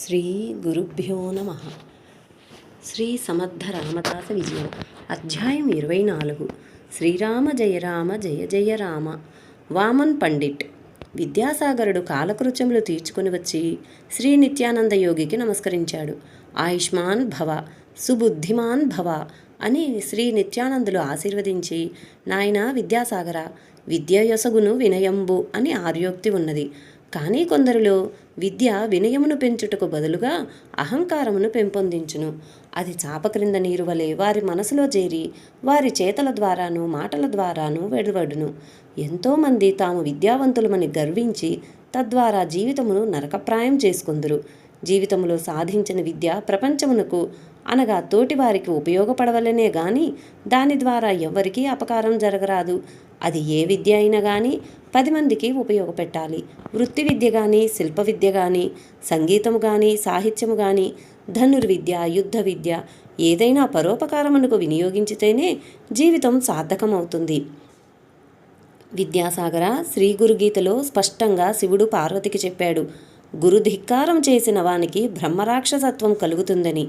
శ్రీ గురుభ్యో నమ. శ్రీ సమర్థ రామదాస విజయం. అధ్యాయం ఇరవై నాలుగు. శ్రీరామ జయ రామ జయ జయ రామ. వామన్ పండిట్. విద్యాసాగరుడు కాలకృత్యములు తీర్చుకుని వచ్చి శ్రీ నిత్యానంద యోగికి నమస్కరించాడు. ఆయుష్మాన్ భవ సుబుద్ధిమాన్ భవ అని శ్రీ నిత్యానందులు ఆశీర్వదించి నాయన విద్యాసాగర విద్య యొసగును వినయంబు అని ఆర్యోక్తి ఉన్నది. కానీ కొందరిలో విద్య వినయమును పెంచుటకు బదులుగా అహంకారమును పెంపొందించును. అది చాప క్రింద నీరు వలె వారి మనసులో చేరి వారి చేతల ద్వారాను మాటల ద్వారాను వెడవడును. ఎంతోమంది తాము విద్యావంతులమని గర్వించి తద్వారా జీవితమును నరకప్రాయం చేసుకుందురు. జీవితంలో సాధించిన విద్య ప్రపంచమునకు అనగా తోటివారికి ఉపయోగపడవలనే గాని దాని ద్వారా ఎవ్వరికీ అపకారం జరగరాదు. అది ఏ విద్య అయినా కానీ పది మందికి ఉపయోగపెట్టాలి. వృత్తి విద్య కానీ శిల్ప విద్య కానీ సంగీతము కానీ సాహిత్యము కానీ ధనుర్విద్య యుద్ధ విద్య ఏదైనా పరోపకారమునకు వినియోగించితేనే జీవితం సార్థకమవుతుంది. విద్యాసాగర శ్రీ గురుగీతలో స్పష్టంగా శివుడు పార్వతికి చెప్పాడు గురు ధిక్కారం చేసిన వానికి బ్రహ్మరాక్షసత్వం కలుగుతుందని.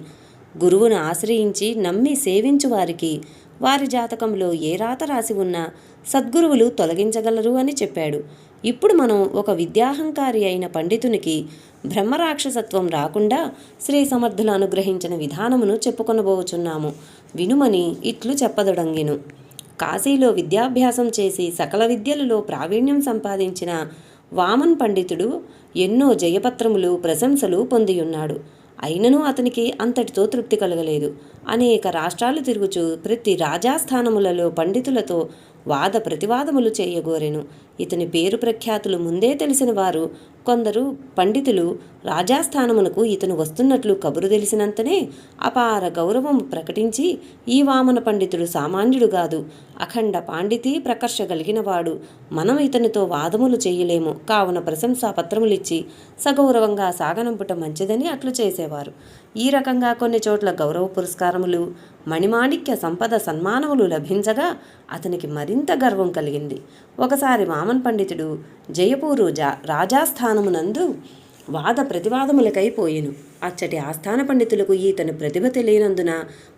గురువును ఆశ్రయించి నమ్మి సేవించు వారికి వారి జాతకంలో ఏ రాత రాసి ఉన్నా సద్గురువులు తొలగించగలరు అని చెప్పాడు. ఇప్పుడు మనం ఒక విద్యాహంకారి అయిన పండితునికి బ్రహ్మరాక్షసత్వం రాకుండా శ్రీ సమర్థులు అనుగ్రహించిన విధానమును చెప్పుకొనబోచున్నాము. వినుమని ఇట్లు చెప్పదొడంగిను. కాశీలో విద్యాభ్యాసం చేసి సకల విద్యలలో ప్రావీణ్యం సంపాదించిన వామన్ పండితుడు ఎన్నో జయపత్రములు ప్రశంసలు పొందియున్నాడు. అయినను అతనికి అంతటితో తృప్తి కలగలేదు. అనేక రాష్ట్రాలు తిరుగుచు ప్రతి రాజాస్థానములలో పండితులతో వాద ప్రతివాదములు చేయగోరెను. ఇతని పేరు ప్రఖ్యాతులు ముందే తెలిసిన వారు కొందరు పండితులు రాజాస్థానమునకు ఇతను వస్తున్నట్లు కబురు తెలిసినంతనే అపార గౌరవం ప్రకటించి ఈ వామన పండితుడు సామాన్యుడు కాదు అఖండ పాండితి ప్రకర్ష కలిగినవాడు. మనం ఇతనితో వాదములు చేయలేము. కావున ప్రశంసాపత్రములిచ్చి సగౌరవంగా సాగనంపుట మంచిదని అట్లు చేసేవారు. ఈ రకంగా కొన్ని చోట్ల గౌరవ పురస్కారములు మణిమాణిక్య సంపద సన్మానములు లభించగా అతనికి మరింత గర్వం కలిగింది. ఒకసారి వామన్ పండితుడు జయపూరు జా రాజాస్థానమునందు వాద ప్రతివాదములకైపోయెను అచ్చటి ఆస్థాన పండితులకు ఈతను ప్రతిభ తెలియనందున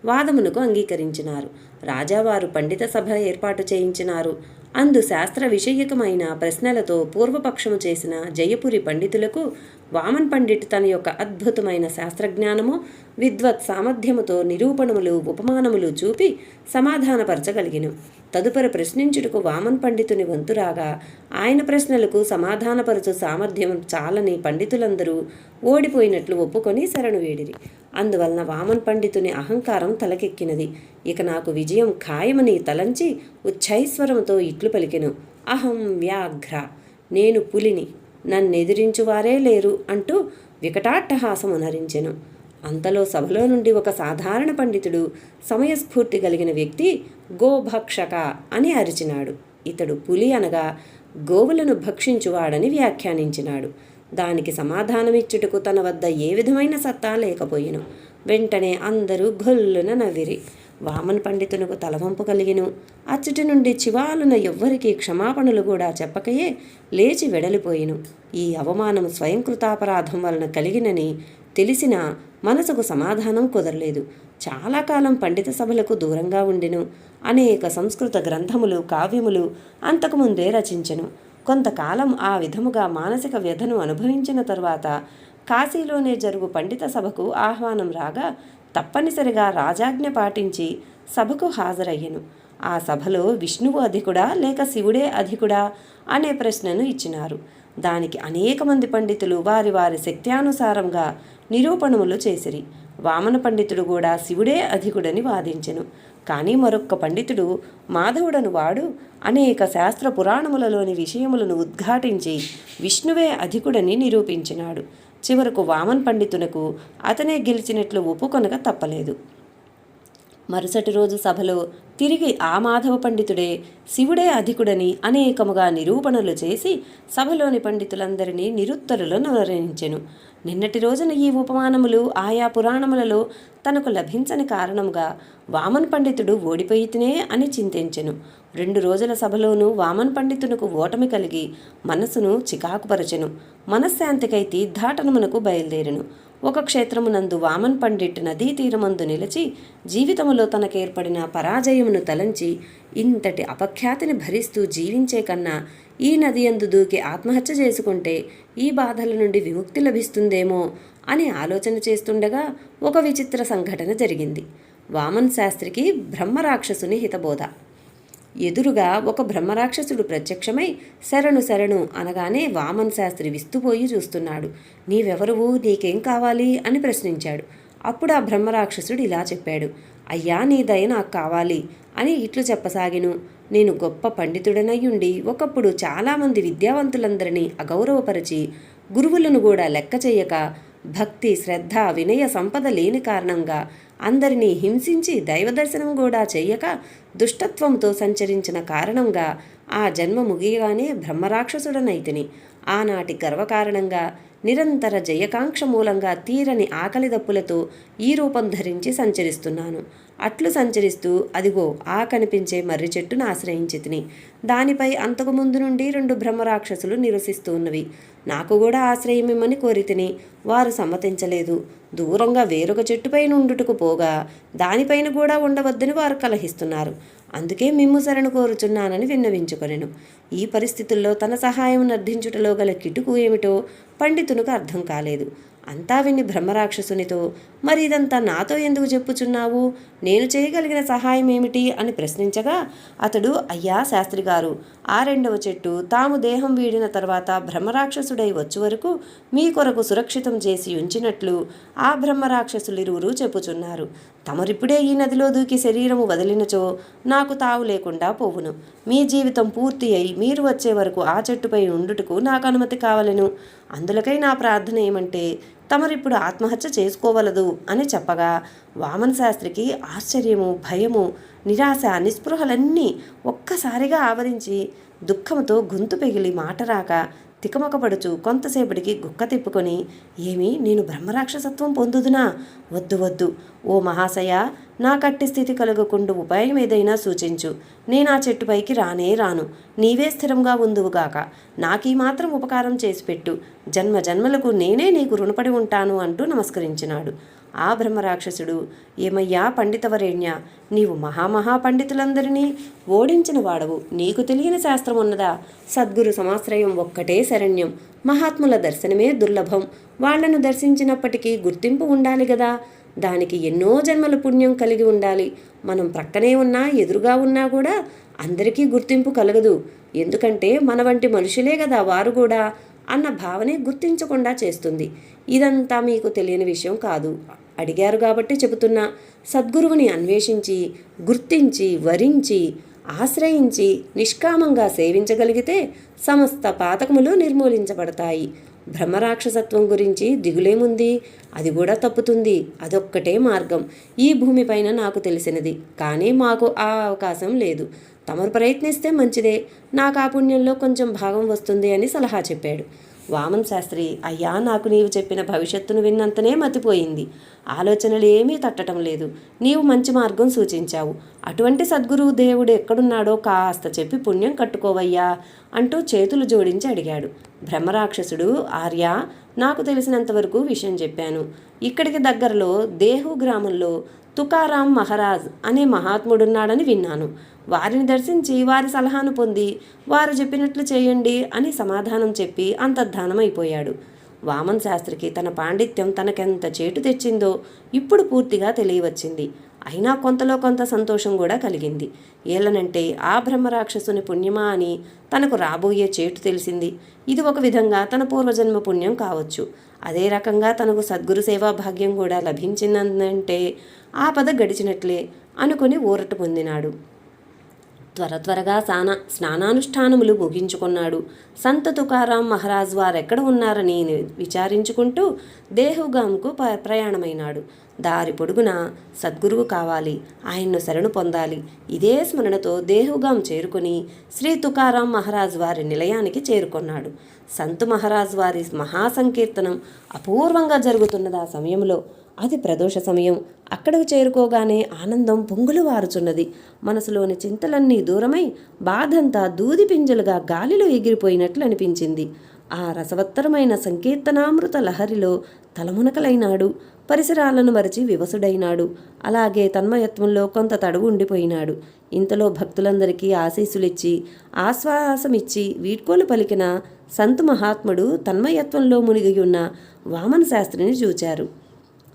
వాదమునకు అంగీకరించినారు. రాజావారు పండిత సభ ఏర్పాటు చేయించినారు. అందు శాస్త్ర విషయకమైన ప్రశ్నలతో పూర్వపక్షము చేసిన జయపురి పండితులకు వామన్ పండిట్ తన యొక్క అద్భుతమైన శాస్త్రజ్ఞానము విద్వత్ సామర్థ్యముతో నిరూపణములు ఉపమానములు చూపి సమాధానపరచగలిగిను. తదుపరి ప్రశ్నించుటకు వామన్ పండితుని వంతురాగా ఆయన ప్రశ్నలకు సమాధానపరచు సామర్థ్యం చాలని పండితులందరూ ఓడిపోయినట్లు ఒప్పుకొని శరణు వేడిరి. అందువలన వామన్ పండితుని అహంకారం తలకెక్కినది. ఇక నాకు విజయం ఖాయమని తలంచి ఉచ్చైస్వరముతో ఇట్లు పలికెను. అహం వ్యాఘ్ర నేను పులిని నన్నెదిరించువారే లేరు అంటూ వికటాట్టహాసము నరించెను అంతలో సభలో నుండి ఒక సాధారణ పండితుడు సమయస్ఫూర్తి కలిగిన వ్యక్తి గోభక్షక అని అరిచినాడు. ఇతడు పులి అనగా గోవులను భక్షించువాడని వ్యాఖ్యానించినాడు. దానికి సమాధానమిచ్చుటకు తన వద్ద ఏ విధమైన సత్తా లేకపోయిను. వెంటనే అందరూ గొల్లున నవ్విరి. వామన్ పండితునకు తలవంపు కలిగిను. అచ్చటి నుండి చివాలున ఎవ్వరికీ క్షమాపణలు కూడా చెప్పకయే లేచి వెడలిపోయిను. ఈ అవమానం స్వయంకృతాపరాధం వలన కలిగినని తెలిసిన మనసుకు సమాధానం కుదరలేదు. చాలా కాలం పండిత సభలకు దూరంగా ఉండెను. అనేక సంస్కృత గ్రంథములు కావ్యములు అంతకుముందే రచించెను. కొంతకాలం ఆ విధముగా మానసిక వ్యధను అనుభవించిన తరువాత కాశీలోనే జరుగు పండిత సభకు ఆహ్వానం రాగా తప్పనిసరిగా రాజాజ్ఞ పాటించి సభకు హాజరయ్యను. ఆ సభలో విష్ణువు అధికుడా లేక శివుడే అధికుడా అనే ప్రశ్నను ఇచ్చినారు. దానికి అనేక మంది పండితులు వారి వారి శక్త్యానుసారంగా నిరూపణములు చేసిరి. వామన పండితుడు కూడా శివుడే అధికుడని వాదించెను. కానీ మరొక్క పండితుడు మాధవుడను వాడు అనేక శాస్త్ర పురాణములలోని విషయములను ఉద్ఘాటించి విష్ణువే అధికుడని నిరూపించినాడు. చివరకు వామన్ పండితునకు అతనే గెలిచినట్లు ఒప్పుకొనక తప్పలేదు. మరుసటి రోజు సభలో తిరిగి ఆ మాధవ పండితుడే శివుడే అధికుడని అనేకముగా నిరూపణలు చేసి సభలోని పండితులందరినీ నిరుత్తరులను వర్ణించెను నిన్నటి రోజున ఈ ఉపమానములు ఆయా పురాణములలో తనకు లభించని కారణంగా వామన్ పండితుడు ఓడిపోయితేనే అని చింతించెను. రెండు రోజుల సభలోనూ వామన్ పండితునకు ఓటమి కలిగి మనసును చికాకుపరచెను. మనశ్శాంతికై తీర్థాటనమునకు బయలుదేరెను. ఒక క్షేత్రమునందు వామన్ పండిట్ నదీ తీరమందు నిలిచి జీవితములో తనకేర్పడిన పరాజయమును తలంచి ఇంతటి అపఖ్యాతిని భరిస్తూ జీవించే కన్నా ఈ నది అందు దూకి ఆత్మహత్య చేసుకుంటే ఈ బాధల నుండి విముక్తి లభిస్తుందేమో అని ఆలోచన చేస్తుండగా ఒక విచిత్ర సంఘటన జరిగింది. వామన్ శాస్త్రికి బ్రహ్మరాక్షసుని హితబోధ. ఎదురుగా ఒక బ్రహ్మరాక్షసుడు ప్రత్యక్షమై శరణు శరణు అనగానే వామన్ శాస్త్రి విస్తుపోయి చూస్తున్నాడు. నీవెవరువు? నీకేం కావాలి? అని ప్రశ్నించాడు. అప్పుడు ఆ బ్రహ్మరాక్షసుడు ఇలా చెప్పాడు. అయ్యా నీ దయ నాకు కావాలి అని ఇట్లు చెప్పసాగిను. నేను గొప్ప పండితుడనయ్యుండి ఒకప్పుడు చాలామంది విద్యావంతులందరినీ అగౌరవపరిచి గురువులను కూడా లెక్క చేయక భక్తి శ్రద్ధ వినయ సంపద లేని కారణంగా అందరినీ హింసించి దైవ దర్శనం కూడా చెయ్యక దుష్టత్వంతో సంచరించిన కారణంగా ఆ జన్మ ముగియగానే బ్రహ్మరాక్షసుడనైతిని ఆనాటి గర్వకారణంగా నిరంతర జయకాంక్ష మూలంగా తీరని ఆకలి దప్పులతో ఈ రూపం ధరించి సంచరిస్తున్నాను. అట్లు సంచరిస్తూ అదిగో ఆ కనిపించే మర్రి చెట్టును ఆశ్రయించి తిని. దానిపై అంతకు ముందు నుండి రెండు బ్రహ్మరాక్షసులు నిరసిస్తూ ఉన్నవి. నాకు కూడా ఆశ్రయమిమ్మని కోరి తిని వారు సమ్మతించలేదు. దూరంగా వేరొక చెట్టుపై నుండుటకు పోగా దానిపైన కూడా ఉండవద్దని వారు కలహిస్తున్నారు. అందుకే మిమ్ము శరణు కోరుచున్నానని విన్నవించుకొనెను. ఈ పరిస్థితుల్లో తన సహాయం నర్ధించుటలో గల కిటుకు ఏమిటో పండితునికి అర్థం కాలేదు. అంతా విని బ్రహ్మరాక్షసునితో మరి ఇదంతా నాతో ఎందుకు చెప్పుచున్నావు? నేను చేయగలిగిన సహాయం ఏమిటి? అని ప్రశ్నించగా అతడు అయ్యా శాస్త్రి గారు ఆ రెండవ చెట్టు తాము దేహం వీడిన తర్వాత బ్రహ్మరాక్షసుడై వచ్చే వరకు మీ కొరకు సురక్షితం చేసి ఉంచినట్లు ఆ బ్రహ్మరాక్షసులిరువురు చెప్పుచున్నారు. తమరిప్పుడే ఈ నదిలో దూకి శరీరము వదిలినచో నాకు తావు లేకుండా పోవును. మీ జీవితం పూర్తి అయి మీరు వచ్చే వరకు ఆ చెట్టుపై ఉండుటకు నాకు అనుమతి కావలను. అందులకై నా ప్రార్థన ఏమంటే తమరిప్పుడు ఆత్మహత్య చేసుకోవలదు అని చెప్పగా వామన శాస్త్రికి ఆశ్చర్యము భయము నిరాశ నిస్పృహలన్నీ ఒక్కసారిగా ఆవరించి దుఃఖంతో గొంతు పెగిలి మాట రాక తికమకపడుచు కొంతసేపటికి గుక్క తిప్పుకొని ఏమి నేను బ్రహ్మరాక్షసత్వం పొందుదునా? వద్దు వద్దు. ఓ మహాశయ నా కట్టి స్థితి కలుగకుండా ఉపాయం ఏదైనా సూచించు. నేను ఆ చెట్టుపైకి రానే రాను. నీవే స్థిరంగా ఉందువుగాక నాకీ మాత్రం ఉపకారం చేసి పెట్టు. జన్మ జన్మలకు నేనే నీకు రుణపడి ఉంటాను అంటూ నమస్కరించినాడు. ఆ బ్రహ్మరాక్షసుడు ఏమయ్యా పండితవరేణ్య? నీవు మహామహా పండితులందరినీ ఓడించిన వాడవు. నీకు తెలియని శాస్త్రం ఉన్నదా? సద్గురు సమాశ్రయం ఒక్కటే శరణ్యం. మహాత్ముల దర్శనమే దుర్లభం. వాళ్ళను దర్శించినప్పటికీ గుర్తింపు ఉండాలి కదా దానికి ఎన్నో జన్మల పుణ్యం కలిగి ఉండాలి. మనం ప్రక్కనే ఉన్నా ఎదురుగా ఉన్నా కూడా అందరికీ గుర్తింపు కలగదు. ఎందుకంటే మన వంటి మనుషులే కదా వారు కూడా అన్న భావనే గుర్తించకుండా చేస్తుంది. ఇదంతా మీకు తెలియని విషయం కాదు. అడిగారు కాబట్టి చెబుతున్నా. సద్గురువుని అన్వేషించి గుర్తించి వరించి ఆశ్రయించి నిష్కామంగా సేవించగలిగితే సమస్త పాతకములు నిర్మూలించబడతాయి. బ్రహ్మరాక్షసత్వం గురించి దిగులేముంది? అది కూడా తప్పుతుంది. అదొక్కటే మార్గం. ఈ భూమిపైన నాకు తెలిసినది. కానీ మాకు ఆ అవకాశం లేదు. తమరు ప్రయత్నిస్తే మంచిదే. నాకు ఆ పుణ్యంలో కొంచెం భాగం వస్తుంది అని సలహా చెప్పాడు. వామన్ శాస్త్రి అయ్యా నాకు నీవు చెప్పిన భవిష్యత్తును విన్నంతనే మతిపోయింది. ఆలోచనలు ఏమీ తట్టడం లేదు. నీవు మంచి మార్గం సూచించావు. అటువంటి సద్గురువు దేవుడు ఎక్కడున్నాడో కాస్త చెప్పి పుణ్యం కట్టుకోవయ్యా అంటూ చేతులు జోడించి అడిగాడు. బ్రహ్మరాక్షసుడు ఆర్య నాకు తెలిసినంతవరకు విషయం చెప్పాను. ఇక్కడికి దగ్గరలో దేహు గ్రామంలో తుకారాం మహారాజ్ అనే మహాత్ముడున్నాడని విన్నాను. వారిని దర్శించి వారి సలహాను పొంది వారు చెప్పినట్లు చేయండి అని సమాధానం చెప్పి అంతర్ధానమైపోయాడు. వామన్ శాస్త్రికి తన పాండిత్యం తనకెంత చేటు తెచ్చిందో ఇప్పుడు పూర్తిగా తెలియవచ్చింది. అయినా కొంతలో కొంత సంతోషం కూడా కలిగింది. ఏలనంటే ఆ బ్రహ్మరాక్షసుని పుణ్యమా అని తనకు రాబోయే చేటు తెలిసింది. ఇది ఒక విధంగా తన పూర్వజన్మ పుణ్యం కావచ్చు. అదే రకంగా తనకు సద్గురు సేవా భాగ్యం కూడా లభించిందంటే ఆ పద గడిచినట్లే అనుకుని ఊరట పొందినాడు. త్వర త్వరగా స్నాన స్నానానుష్ఠానములు ముగించుకున్నాడు. సంత తుకారాం మహారాజ్ వారెక్కడ ఉన్నారని విచారించుకుంటూ దేహుగాంకు ప ప్రయాణమైనాడు. దారి పొడుగున సద్గురువు కావాలి. ఆయన్ను శరణు పొందాలి. ఇదే స్మరణతో దేహుగాం చేరుకుని శ్రీ తుకారాం మహారాజ్ వారి నిలయానికి చేరుకున్నాడు. సంతు మహారాజ్ వారి మహాసంకీర్తనం అపూర్వంగా జరుగుతున్నది ఆ సమయంలో అది ప్రదోష సమయం. అక్కడకు చేరుకోగానే ఆనందం పొంగులు వారుచున్నది మనసులోని చింతలన్నీ దూరమై బాధంతా దూది పింజలుగా గాలిలో ఎగిరిపోయినట్లు అనిపించింది. ఆ రసవత్తరమైన సంకీర్తనామృత లహరిలో తలమునకలైనాడు. పరిసరాలను మరచి వివసుడైనాడు. అలాగే తన్మయత్వంలో కొంత తడువు ఉండిపోయినాడు. ఇంతలో భక్తులందరికీ ఆశీస్సులిచ్చి ఆశ్వాసమిచ్చి వీడ్కోలు పలికిన సంతు మహాత్ముడు తన్మయత్వంలో మునిగి ఉన్న వామన శాస్త్రిని చూచారు.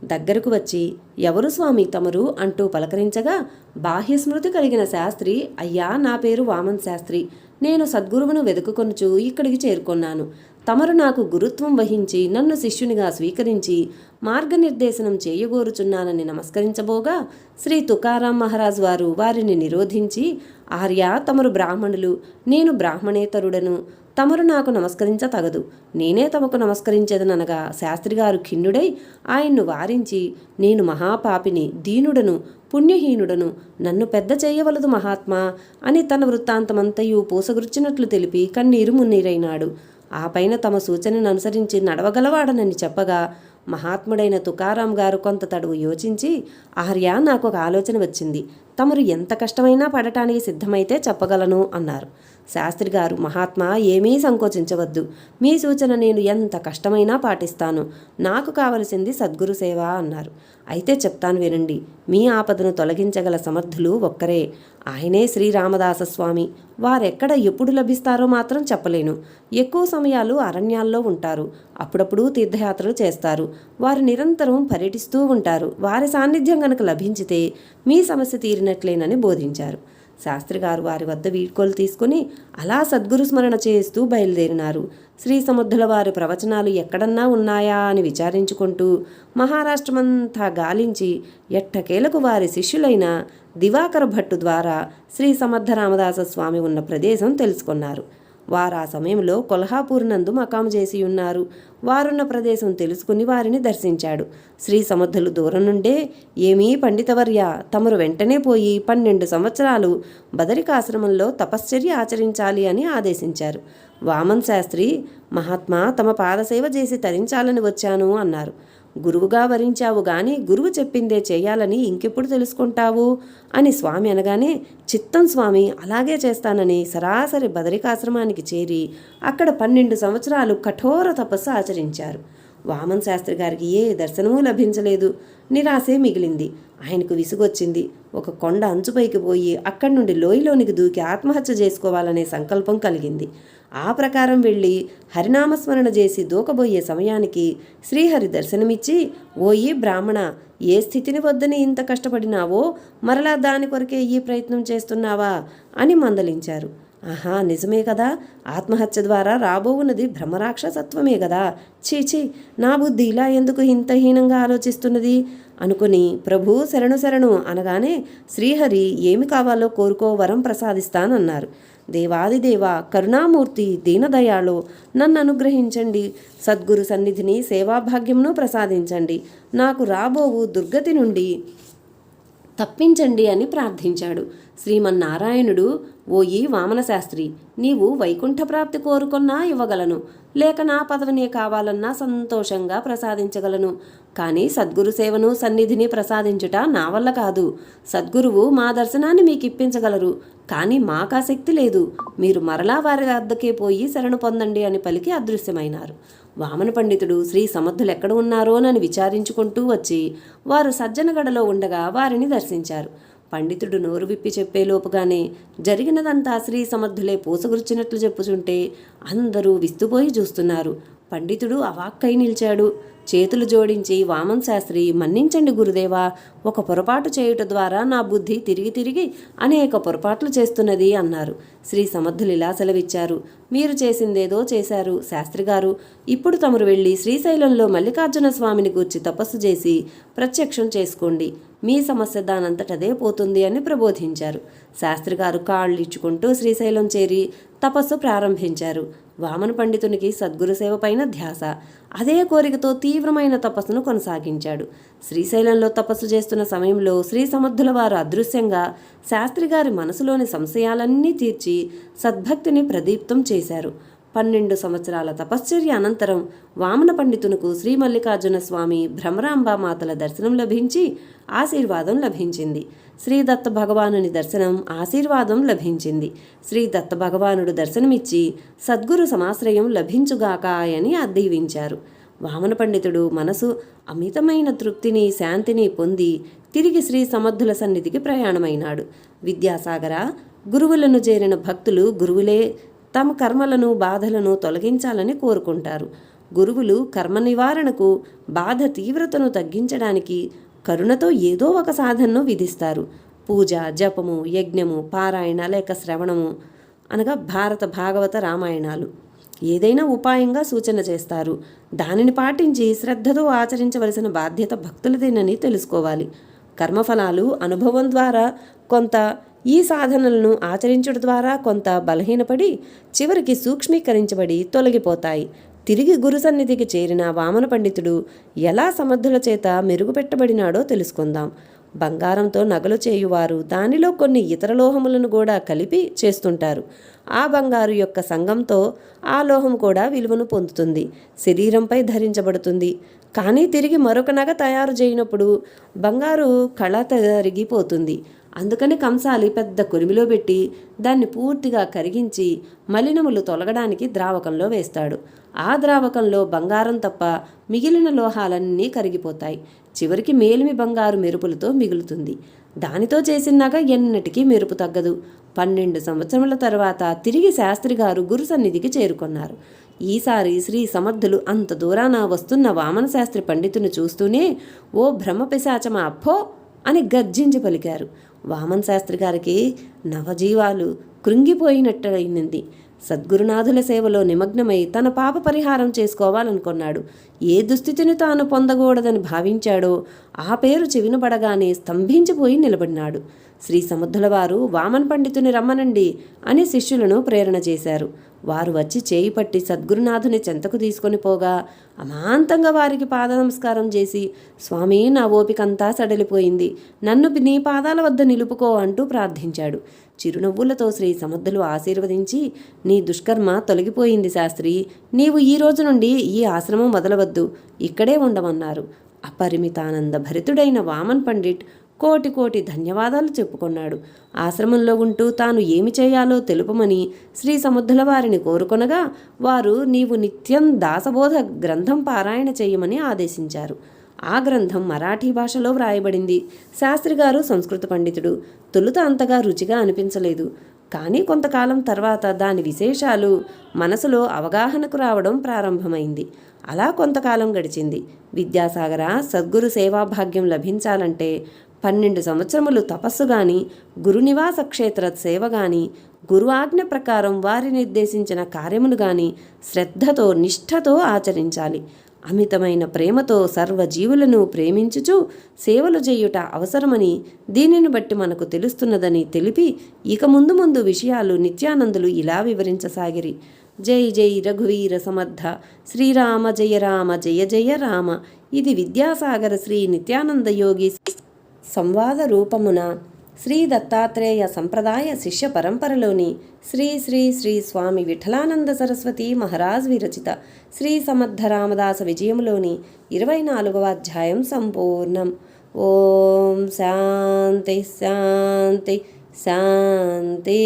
దగ్గరకు వచ్చి ఎవరు స్వామి తమరు? అంటూ పలకరించగా బాహ్య స్మృతి కలిగిన శాస్త్రి అయ్యా నా పేరు వామన్ శాస్త్రి. నేను సద్గురువును వెతుకుకొనుచు ఇక్కడికి చేరుకొన్నాను. తమరు నాకు గురుత్వం వహించి నన్ను శిష్యునిగా స్వీకరించి మార్గనిర్దేశనం చేయగోరుచున్నానని నమస్కరించబోగా శ్రీ తుకారాం మహారాజ్ వారు వారిని నిరోధించి ఆర్య తమరు బ్రాహ్మణులు నేను బ్రాహ్మణేతరుడను. తమరు నాకు నమస్కరించ తగదు నేనే తమకు నమస్కరించేదనగా శాస్త్రిగారు ఖిన్నుడై ఆయన్ను వారించి నేను మహాపాపిని దీనుడను పుణ్యహీనుడను నన్ను పెద్ద చేయవలదు మహాత్మా అని తన వృత్తాంతమంతయు పూసగుర్చినట్లు తెలిపి కన్నీరు మున్నీరైనాడు. ఆ పైన తమ సూచనను అనుసరించి నడవగలవాడనని చెప్పగా మహాత్ముడైన తుకారాం గారు కొంత తడువు యోచించి ఆర్యా నాకు ఒక ఆలోచన వచ్చింది. తమరు ఎంత కష్టమైనా పడటానికి సిద్ధమైతే చెప్పగలను అన్నారు. శాస్త్రి గారు మహాత్మా ఏమీ సంకోచించవద్దు. మీ సూచన నేను ఎంత కష్టమైనా పాటిస్తాను. నాకు కావలసింది సద్గురు సేవ అన్నారు. అయితే చెప్తాను వినండి. మీ ఆపదను తొలగించగల సమర్థులు ఒక్కరే. ఆయనే శ్రీరామదాస స్వామి వారెక్కడ ఎప్పుడు లభిస్తారో మాత్రం చెప్పలేను. ఎక్కువ సమయాలు అరణ్యాల్లో ఉంటారు. అప్పుడప్పుడు తీర్థయాత్రలు చేస్తారు. వారు నిరంతరం పర్యటిస్తూ ఉంటారు. వారి సాన్నిధ్యం గనక లభించితే మీ సమస్య తీరినట్లేనని బోధించారు. శాస్త్రి గారు వారి వద్ద వీడ్కోలు తీసుకుని అలా సద్గురు స్మరణ చేస్తూ బయలుదేరినారు. శ్రీ సముద్రుల వారి ప్రవచనాలు ఎక్కడన్నా ఉన్నాయా అని విచారించుకుంటూ మహారాష్ట్రమంతా గాలించి ఎట్టకేలకు వారి శిష్యులైన దివాకర భట్టు ద్వారా శ్రీ సమర్థ రామదాస స్వామి ఉన్న ప్రదేశం తెలుసుకున్నారు. వారు ఆ సమయంలో కొల్హాపూర్ నందు మకాము చేసి ఉన్నారు. వారున్న ప్రదేశం తెలుసుకుని వారిని దర్శించాడు. శ్రీ సమర్థులు దూరం నుండే ఏమీ పండితవర్య తమరు వెంటనే పోయి పన్నెండు సంవత్సరాలు బదరికాశ్రమంలో తపశ్చర్య ఆచరించాలి అని ఆదేశించారు. వామన్ శాస్త్రి మహాత్మా తమ పాదసేవ చేసి తరించాలని వచ్చాను అన్నారు. గురువుగా వరించావు గాని గురువు చెప్పిందే చేయాలని ఇంకెప్పుడు తెలుసుకుంటావు? అని స్వామి అనగానే చిత్తం స్వామి అలాగే చేస్తానని సరాసరి బదరికాశ్రమానికి చేరి అక్కడ పన్నెండు సంవత్సరాలు కఠోర తపస్సు ఆచరించారు. వామన్ శాస్త్రి గారికి ఏ దర్శనమూ లభించలేదు. నిరాశే మిగిలింది. ఆయనకు విసుగొచ్చింది. ఒక కొండ అంచుపైకి పోయి అక్కడి నుండి లోయలోనికి దూకి ఆత్మహత్య చేసుకోవాలనే సంకల్పం కలిగింది. ఆ ప్రకారం వెళ్ళి హరినామస్మరణ చేసి దూకబోయే సమయానికి శ్రీహరి దర్శనమిచ్చి ఓయి బ్రాహ్మణ ఏ స్థితిని వద్దని ఇంత కష్టపడినావో మరలా దాని కొరకే ఈ ప్రయత్నం చేస్తున్నావా అని మందలించారు. ఆహా నిజమే కదా? ఆత్మహత్య ద్వారా రాబోవున్నది భ్రమరాక్షసత్వమే కదా? చీచీ నా బుద్ధి ఇలా ఎందుకు ఇంత హీనంగా ఆలోచిస్తున్నది? అనుకుని ప్రభు శరణు శరణు అనగానే శ్రీహరి ఏమి కావాలో కోరుకో వరం ప్రసాదిస్తానన్నారు. దేవాదిదేవ కరుణామూర్తి దీనదయాళు నన్ను అనుగ్రహించండి. సద్గురు సన్నిధిని సేవాభాగ్యంను ప్రసాదించండి. నాకు రాబోవు దుర్గతి నుండి తప్పించండి అని ప్రార్థించాడు. శ్రీమన్నారాయణుడు ఓయి వామనశాస్త్రి నీవు వైకుంఠ ప్రాప్తి కోరుకున్నా ఇవ్వగలను. లేక నా పదవినే కావాలన్నా సంతోషంగా ప్రసాదించగలను. కానీ సద్గురు సేవను సన్నిధిని ప్రసాదించుట నా వల్ల కాదు. సద్గురువు మా దర్శనాన్ని మీకు ఇప్పించగలరు కానీ మాకా శక్తి లేదు. మీరు మరలా వారి వద్దకే పోయి శరణు పొందండి అని పలికి అదృశ్యమైనారు. వామన పండితుడు శ్రీ సమర్థులు ఎక్కడ ఉన్నారోనని విచారించుకుంటూ వచ్చి వారు సజ్జనగడలో ఉండగా వారిని దర్శించారు. పండితుడు నోరు విప్పి చెప్పేలోపుగానే జరిగినదంతా శ్రీ సమర్థులే పూసగుర్చినట్లు చెప్పుచుంటే అందరూ విస్తుపోయి చూస్తున్నారు. పండితుడు అవాక్కై నిలిచాడు. చేతులు జోడించి వామన్ శాస్త్రి మన్నించండి గురుదేవా ఒక పొరపాటు చేయుట ద్వారా నా బుద్ధి తిరిగి తిరిగి అనేక పొరపాట్లు చేస్తున్నది అన్నారు. శ్రీ సమర్థులు ఇలా సెలవిచ్చారు. మీరు చేసిందేదో చేశారు శాస్త్రి గారు. ఇప్పుడు తమరు వెళ్ళి శ్రీశైలంలో మల్లికార్జున స్వామిని గూర్చి తపస్సు చేసి ప్రత్యక్షం చేసుకోండి. మీ సమస్య దానంతటదే పోతుంది అని ప్రబోధించారు. శాస్త్రి గారు కాళ్ళు ఇచ్చుకుంటూ శ్రీశైలం చేరి తపస్సు ప్రారంభించారు. వామన పండితునికి సద్గురు సేవ పైన ధ్యాస. అదే కోరికతో తీవ్రమైన తపస్సును కొనసాగించాడు. శ్రీశైలంలో తపస్సు చేస్తున్న సమయంలో శ్రీ సమర్థుల వారు అదృశ్యంగా శాస్త్రి గారి మనసులోని సంశయాలన్నీ తీర్చి సద్భక్తిని ప్రదీప్తం చేశారు. పన్నెండు సంవత్సరాల తపశ్చర్య అనంతరం వామన పండితునకు శ్రీ మల్లికార్జున స్వామి భ్రమరాంబామాతల దర్శనం లభించి ఆశీర్వాదం లభించింది. శ్రీ దత్త భగవానుని దర్శనం ఆశీర్వాదం లభించింది. శ్రీ దత్త భగవానుడు దర్శనమిచ్చి సద్గురు సమాశ్రయం లభించుగాక అని అద్దీవించారు వామన పండితుడు మనసు అమితమైన తృప్తిని శాంతిని పొంది తిరిగి శ్రీ సమర్థుల సన్నిధికి ప్రయాణమైనాడు. విద్యాసాగర గురువులను చేరిన భక్తులు గురువులే తమ కర్మలను బాధలను తొలగించాలని కోరుకుంటారు. గురువులు కర్మ నివారణకు బాధ తీవ్రతను తగ్గించడానికి కరుణతో ఏదో ఒక సాధనను విధిస్తారు. పూజ జపము యజ్ఞము పారాయణ లేక శ్రవణము అనగా భారత భాగవత రామాయణాలు. ఏదైనా ఉపాయంగా సూచన చేస్తారు. దానిని పాటించి శ్రద్ధతో ఆచరించవలసిన బాధ్యత భక్తులదేనని తెలుసుకోవాలి. కర్మఫలాలు అనుభవం ద్వారా కొంత ఈ సాధనలను ఆచరించడం ద్వారా కొంత బలహీనపడి చివరికి సూక్ష్మీకరించబడి తొలగిపోతాయి. తిరిగి గురు సన్నిధికి చేరిన వామన పండితుడు ఎలా సమర్థుల చేత మెరుగుపెట్టబడినాడో తెలుసుకుందాం. బంగారంతో నగలు చేయువారు దానిలో కొన్ని ఇతర లోహములను కూడా కలిపి చేస్తుంటారు. ఆ బంగారు యొక్క సంగంతో ఆ లోహం కూడా విలువను పొందుతుంది. శరీరంపై ధరించబడుతుంది. కానీ తిరిగి మరొక నగ తయారు చేయనప్పుడు బంగారు కళ తరిగిపోతుంది. అందుకని కంసాలి పెద్ద కురిమిలో పెట్టి దాన్ని పూర్తిగా కరిగించి మలినములు తొలగడానికి ద్రావకంలో వేస్తాడు. ఆ ద్రావకంలో బంగారం తప్ప మిగిలిన లోహాలన్నీ కరిగిపోతాయి. చివరికి మేలిమి బంగారు మెరుపులతో మిగులుతుంది. దానితో చేసినాక ఎన్నటికీ మెరుపు తగ్గదు. పన్నెండు సంవత్సరముల తర్వాత తిరిగి శాస్త్రి గారు గురు సన్నిధికి చేరుకున్నారు. ఈసారి శ్రీ సమర్థులు అంత దూరాన వస్తున్న వామన శాస్త్రి పండితుని చూస్తూనే ఓ బ్రహ్మపిశాచమా అప్పో అని గర్జించి పలికారు. వామన్ శాస్త్రి గారికి నవజీవాలు కృంగిపోయినట్టయింది. సద్గురునాథుల సేవలో నిమగ్నమై తన పాప పరిహారం చేసుకోవాలనుకున్నాడు. ఏ దుస్థితిని తాను పొందకూడదని భావించాడో ఆ పేరు చెవినబడగానే స్తంభించిపోయి నిలబడినాడు. శ్రీ సముద్రులవారు వామన్ పండితుని రమ్మనండి అని శిష్యులను ప్రేరణ చేశారు. వారు వచ్చి చేయి పట్టి సద్గురునాథుని చెంతకు తీసుకొని పోగా అమాంతంగా వారికి పాద నమస్కారం చేసి స్వామి నా ఓపికంతా సడలిపోయింది. నన్ను నీ పాదాల వద్ద నిలుపుకో అంటూ ప్రార్థించాడు. చిరునవ్వులతో శ్రీ సముద్రులు ఆశీర్వదించి నీ దుష్కర్మ తొలగిపోయింది శాస్త్రి. నీవు ఈ రోజు నుండి ఈ ఆశ్రమం వదలవద్దు. ఇక్కడే ఉండమన్నారు. అపరిమితానంద భరితుడైన వామన్ పండిట్ కోటి కోటి ధన్యవాదాలు చెప్పుకున్నాడు. ఆశ్రమంలో ఉంటూ తాను ఏమి చేయాలో తెలుపమని శ్రీ సముద్రుల వారిని కోరుకొనగా వారు నీవు నిత్యం దాసబోధ గ్రంథం పారాయణ చేయమని ఆదేశించారు. ఆ గ్రంథం మరాఠీ భాషలో వ్రాయబడింది. శాస్త్రి గారు సంస్కృత పండితుడు. తొలుత అంతగా రుచిగా అనిపించలేదు. కానీ కొంతకాలం తర్వాత దాని విశేషాలు మనసులో అవగాహనకు రావడం ప్రారంభమైంది. అలా కొంతకాలం గడిచింది. విద్యాసాగర సద్గురు సేవాభాగ్యం లభించాలంటే పన్నెండు సంవత్సరములు తపస్సు గాని గురునివాస క్షేత్ర సేవ గాని గురు ఆజ్ఞ ప్రకారం వారి నిర్దేశించిన కార్యమును గాని శ్రద్ధతో నిష్ఠతో ఆచరించాలి. అమితమైన ప్రేమతో సర్వజీవులను ప్రేమించుచు సేవలు చేయుట అవసరమని దీనిని బట్టి మనకు తెలుస్తున్నదని తెలిపి ఇక ముందు ముందు విషయాలు నిత్యానందులు ఇలా వివరించసాగిరి. జై జై రఘువీర సమర్థ. శ్రీరామ జయ రామ జయ జయ రామ. ఇది విద్యాసాగర శ్రీ నిత్యానంద యోగి సంవాద రూపమున శ్రీ దత్తాత్రేయ సంప్రదాయ శిష్య పరంపరలోని శ్రీ శ్రీ శ్రీ స్వామి విఠలానంద సరస్వతి మహారాజ్ విరచిత శ్రీ సమర్థ రామదాస విజయములోని ఇరవై నాలుగవ అధ్యాయం సంపూర్ణం. ఓం శాంతి శాంతి శాంతి.